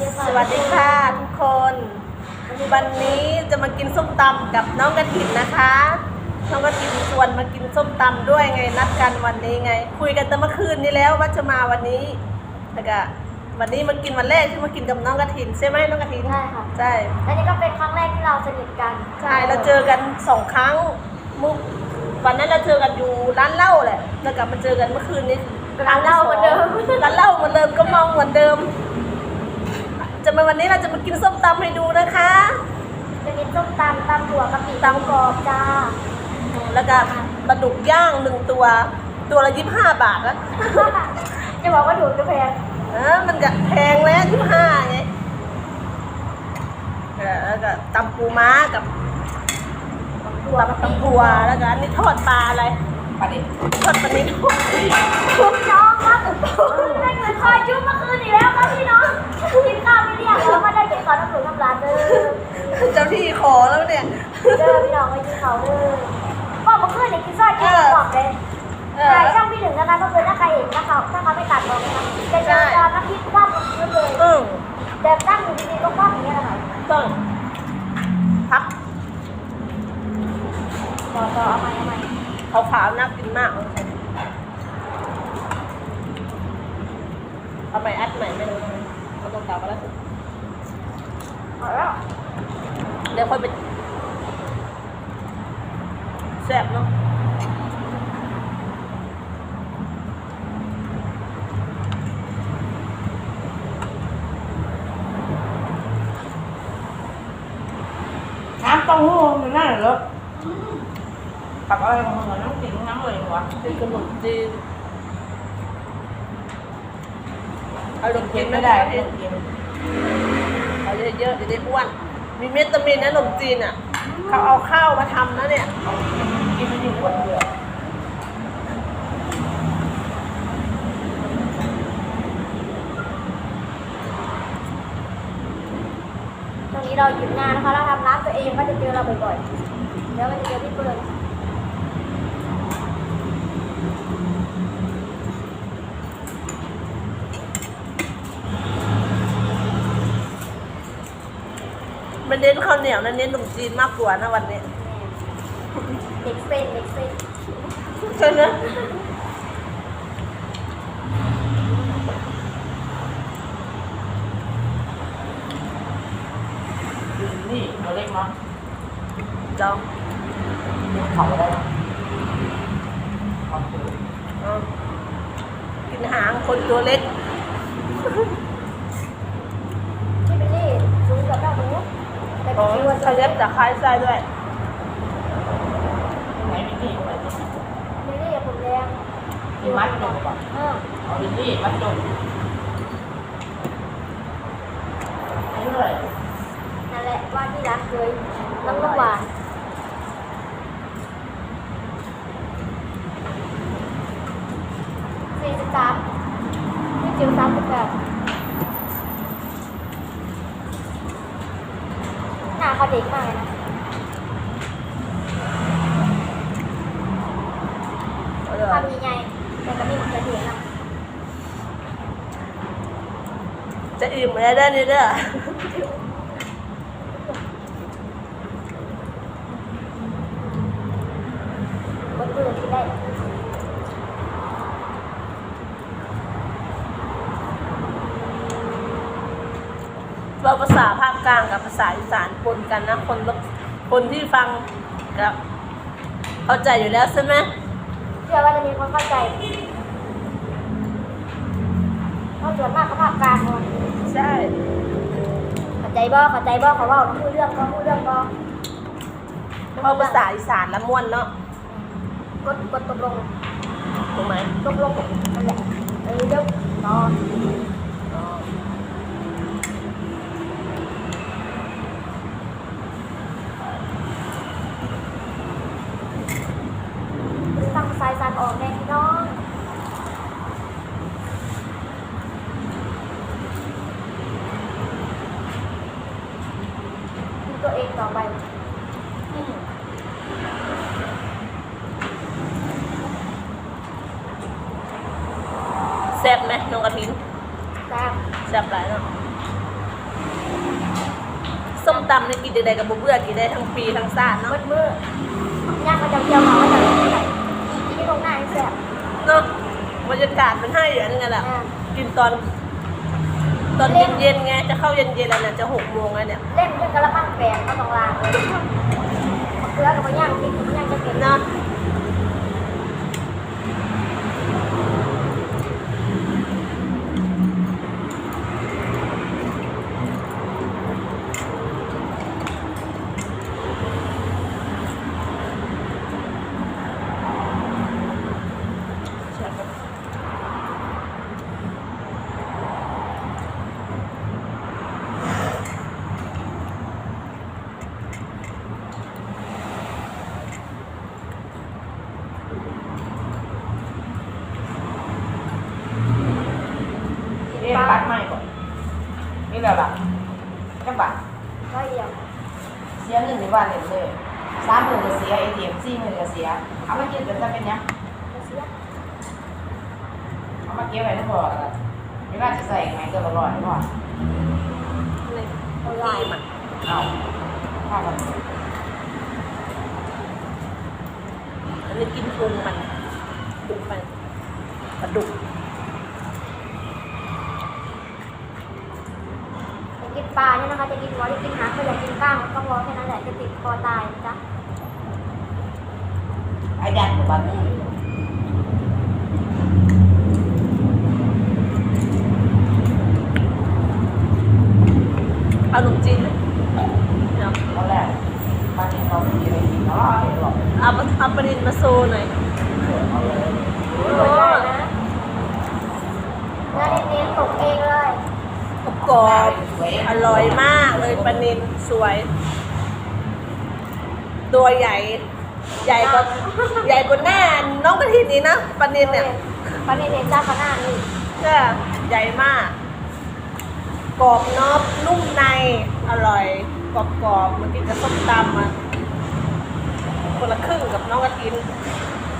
ดีค่ะสวัสดีค่ะทุกคน วันนี้จะมากินส้มตำกับน้องกระถินนะคะน้องกระถินชวนมากินส้มตำด้วยไงนัดกันวันนี้ไง คุยกันแต่เมื่อคืนนี้แล้วว่าจะมาวันนี้แล้วก็วันนี้มากินวันแรกที่มากินกับน้องกระถินใช่ไหมน้องกระถินใช่ค่ะใช่และนี่ก็เป็นครั้งแรกที่เราสนิทกันใช่เราเจอกันสองครั้งมุกวันนั้นเราเจอกันอยู่ร้านเหล้าแหละแล้วกลับมาเจอกันเมื่อคืนนี้ร้านเหล้าเหมือนเดิมร้านเหล้าเหมือนเดิมก็เมาเหมือนเดิม จะมาวันนี้เราจะมากินส้มตำให้ดูนะคะจะมีส้มตำตำถั่วกะปิตำกรอบจ้าแล้วก็ปลาดุกย่างหนึ่งตัว ตัวละยี่สิบห้าบาทนะจะบอกว่าถูกจะแพงเออมันก็แพงแล้วยี่สิบห้าไงเออแล้วก็ตำปูม้ากับถั่วกะปิตำถั่วแล้วก็อันนี้ทอดปลาอะไรปลาดิบทอดปลานิลน้อง ต้องพักต่อต่อเอาใหม่เอาใหม่ขาวๆน่ากินมากเอาไปอัดใหม่ไม่รู้เอาตรงเก่าก็แล้วสิเอาแล้วเดี๋ยวค่อยไปแซ่บเนาะ น้ำเต้าหู้มันน่าเหรอกับ อะไรของมึงอะน้ำจิ้มน้ำอะไรวะเป็นขนมจีนเอาลงกิกินม่ไม่ได้ได้ไม่ต้องกินเอาเยอะๆจะได้อ้วน มีเมตามินนะขนมจีนอะ เขาเอาข้าวมาทำนะเนี่ยกินไม่ได้อ้วนเลยตรงนี้เราหยุดงานนะคะ เราทำร้านตัวเองก็จะเจอเราบ่อยๆ เดี๋ยวมันจะเจอพี่เปิ้ลมั เน้นข้าวเหนียวนะเน้นขนมจีนมากกว่านะวันนี้เด็กเส้นเด็กเส้นใช่ไหมนี่ตัวเล็กมั้งจองเขาได้ความสูงเอากินหางคนตัวเล็ก พี่เบลลี่สูงกับเราหนู แต่อ๋อพี่ว่าขยับจากคลายไส้ด้วยไหนวินนี่ไหนนี่กับผมแดงมีมัดจุกก่อนเออเอาวินนี่มัดจุกอาเท่าไรนั่นแหละว่าที่รักเลยน้ำน้ำหวานสี่สิบสามพี่จิ๋วสามสิบแปดหน้าเขาเด็กมากเลยนะ เอาเลย ทำยังไงแต่ก็ไม่เหมือนจะเถียงนะ จะอิ่มแล้วได้นี่เด้อ บน เรือที่ได้เราภาษาภาคกลางกับภาษาอีสานปนกันนะ คนละคนที่ฟังกับเข้าใจอยู่แล้วใช่ไหมเชื่อว่าจะมีคนเข้าใจเพราะส่วนมากเขาภาคกลางเนาะใช่เข้าใจบ่เข้าใจบ่เขาเว่าพูดเรื่องก็พูดเรื่องก็เพราะภาษาอีสานละม่วนเนาะ กดกดตกลงถูกไหมตกลงนั่นแหละเออเดี๋ยวนอน อ๋อ ตั้งสายสานออก แน่พี่น้องดูตัวเองต่อไปแซ่บไหมน้องกระถินแซ่บแซ่บหลายเนาะส้มตำนี่กินได้กับบ่เบื่อกินได้ทั้งปีทั้งชาติเนาะมืดมืดย่างก็จะเกี่ยวเขาว่าจะใส่ที่ตรงหน้าแซ่บเนาะบรรยากาศมันให้อย่างนั้นแหละอ่ากินตอนตอนเย็นๆไงจะเข้าเย็นๆแล้วเนี่ยจะหกโมงแล้วเนี่ยเล่นเป็นกระมังแปลงก็ต้องล้างเลยมะเขือกับมะย่างพริกกับมะย่างจะเป็นเนาะ เอ๊ะปัดไม่ก่อนนี่แหละล่ะจังบาท ก็เอี่ยม เสียเงินในวันเลยเลยสามหมื่นก็เสียเอทีเอ็ม สี่หมื่นก็เสียเอามาเก็บกันจะเป็นยังเสียเอามาเก็บไว้ทั้งหมดไม่ว่าจะใส่ยังไงก็อร่อยก่อนนี่เอาลายมันเอาข้าวกันอันนี้กินพุงมันพุงมันปลาดุกจะกินปลาเนี่ยนะคะจะกินหัวจะกินหางก็อยากกินกล้างก็พอแค่นั้นแหละจะติดคอตายนะจ๊ะ อายัดบัตรเอาขนมจีนไหมเนาะตอนแรกบ้านนี้เขาไม่มีอะไรกินเนาะหรอกเอาเอาปนินมาโซหน่อยเอาเลยตัวใหญ่นะเนื้อเน้นตกเองเลยกรอบอร่อยมากเลยปลานินสวย ตัวใหญ่ ใหญ่กว่า กว่าหน้าน้องกระถินนี้นะปลานินเนี่ยปลาเน้นๆจ้าขนาดนี้ก็ใหญ่มากกรอบนอกนุ่มในอร่อยกรอบกรอบๆมันกินกับส้มตำอะคนละครึ่งกับน้องกระถิน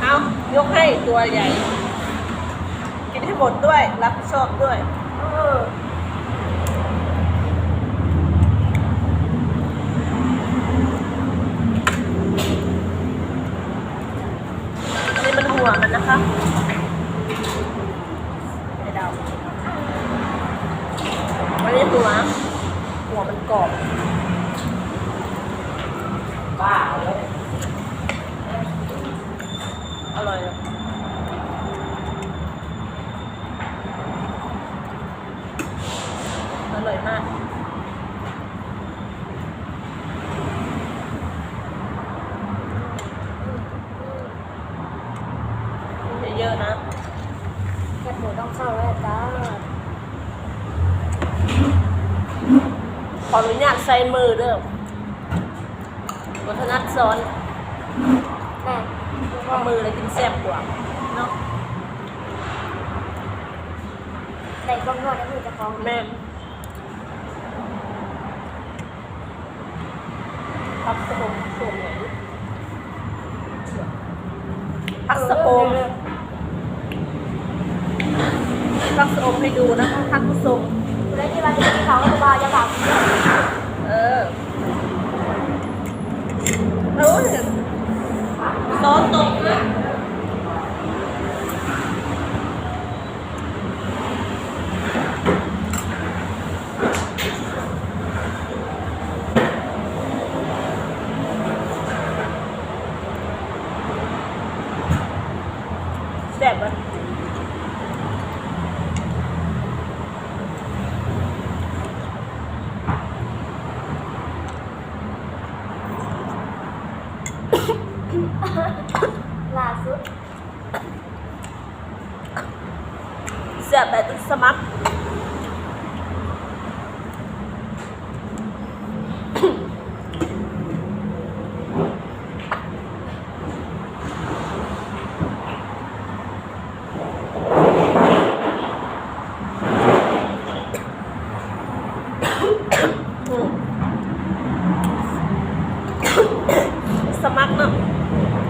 เอายกให้ตัวใหญ่ กินให้หมดด้วย รับผิดชอบด้วย เออ อันนี้มันหั วมันนะคะไม่เดาอันนี้หัว หัวมันกรอบบ้าเลยอร่อยเลยอร่อยมาก เย อะๆนะแคบหมูต้องเข้าแล้วจ้าขออนุญาตใส่มือเด้อวัฒนัดซ้อนแม่เอามือเลยกินแซ่บกว่าเนาะใส่กล้องนวดแล้วมือจะฟ้องแม่พักสะโพกสูงหน่อยดิพักสะโพก พักสะโพกให้ดูนะพักสะโพกแล้วที่เราจะกินเขาก็จะบาจะบาเออเออซอสตกเลยแซ่บอะ ล่าสุด แซ่บแบบสมัครอืมสมัครเนาะ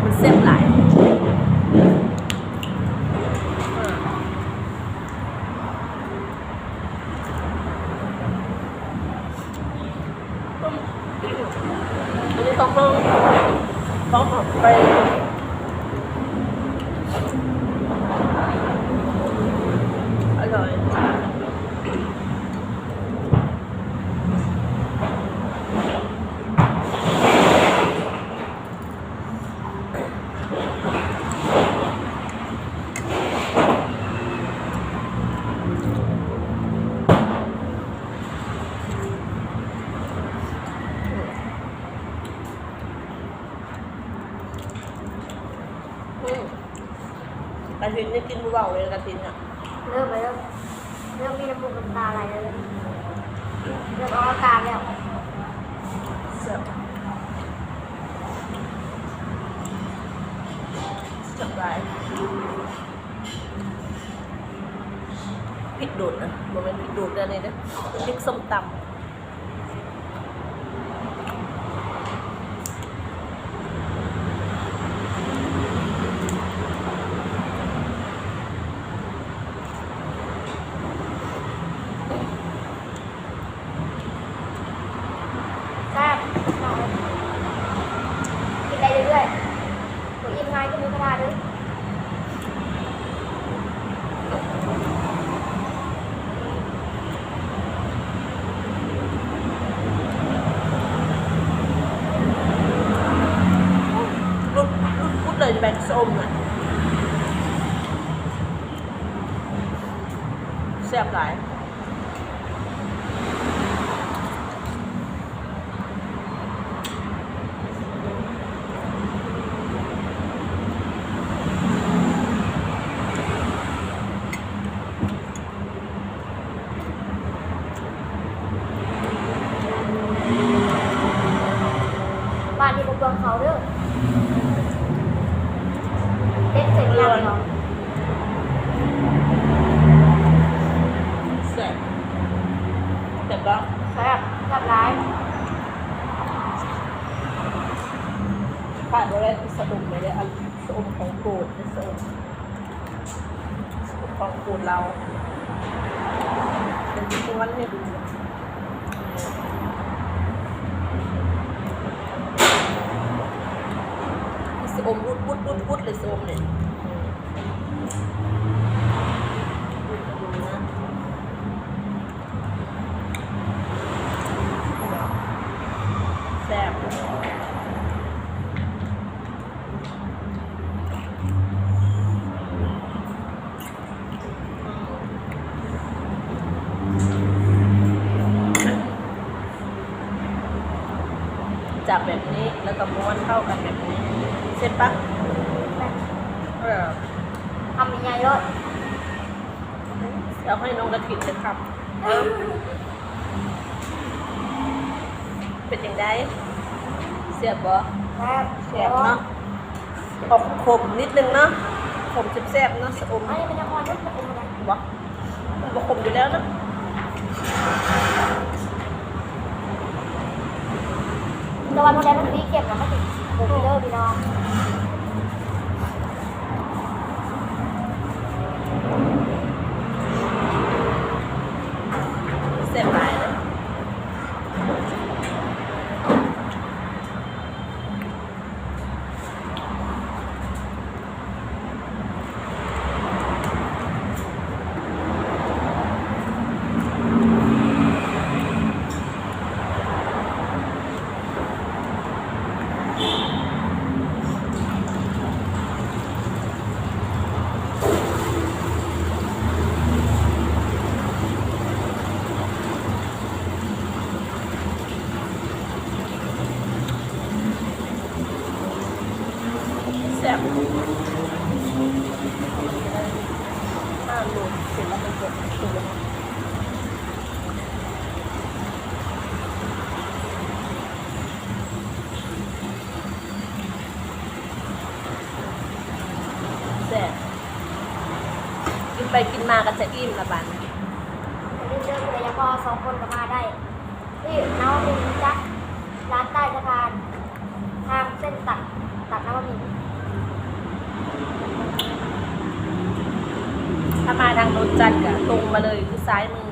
มันเสียบหลายอ่า อันนี้ ต้องลองต้องออกไป ระถินนี่กินเบาๆเลยกระถินอะเริ่มไปเริ่มเริ่มมีน้ำมูกน้ำตาไหลแล้วเริ่มออกอาการแล้วเสิร์ฟเสิร์ฟไรพริกดูดนะมันเป็นพริกดูดเดี๋ยวนี้นะพริกส้มตำ แซ่บน้องกินได้เรื่อยๆตัวอิ่มง่ายก็มีกระดาษด้วย รุดรุดรุด เลยแบงส้มอะแซ่บหลาย บ้านนี้ก็เบืองเขาเด้อเด็ดเสร็จแล้วเนาะ แซ่บแต่ก็ แซ่บแซ่บร้าย ขาดอะไรสะดุ้งไปเลยอันสะอมของโกรธสะอมสะอมของโกรธเราเป็น ม้วนให้ดูสะอมวุดวุดวุดวุดเลยสะอมเนี่ยดูนะแซ่บ จับแบบนี้ แล้วก็ม้วนเข้ากันแบบนี้ เสร็จปะเออทำยังไงรถเอาให้น้องกระถิ่นเลยครับเป็นยังไงเสียบบ่แซ่บเสียบเนาะออกขมนิดนึงเนาะขมแซ่บๆเนาะสะอมอันนี้มันยังอ่อนนิดมันเป็นอะไรบ่มันบ่ขมอยู่แล้วเนาะ ตะวันโมเดลมันดีเก็บนะไม่ติดโบกิเลอร์พี่น้อง ห้าโลเสร็จแล้วไปกดตัวแซ่บกินไปกินมาก็จะอิ่มละบัน อันนี้เรื่องเลยยังพอสองคนก็มาได้นี่น้องมินจักร้านใต้สะพานทางเส้นตัดตัดน้ำมิน ถ้ามาทางโนนจันทร์ก็ตรงมาเลยคือซ้ายมือ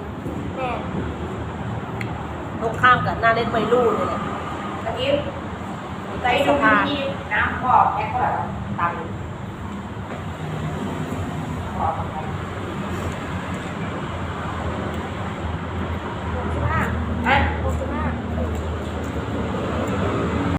แม่โนตรงข้ามกับหน้าเล่นไวรุ่นนี่แหละตะกี้ใจดูที่น้ำพอแอคก็แบบตันพอทำไม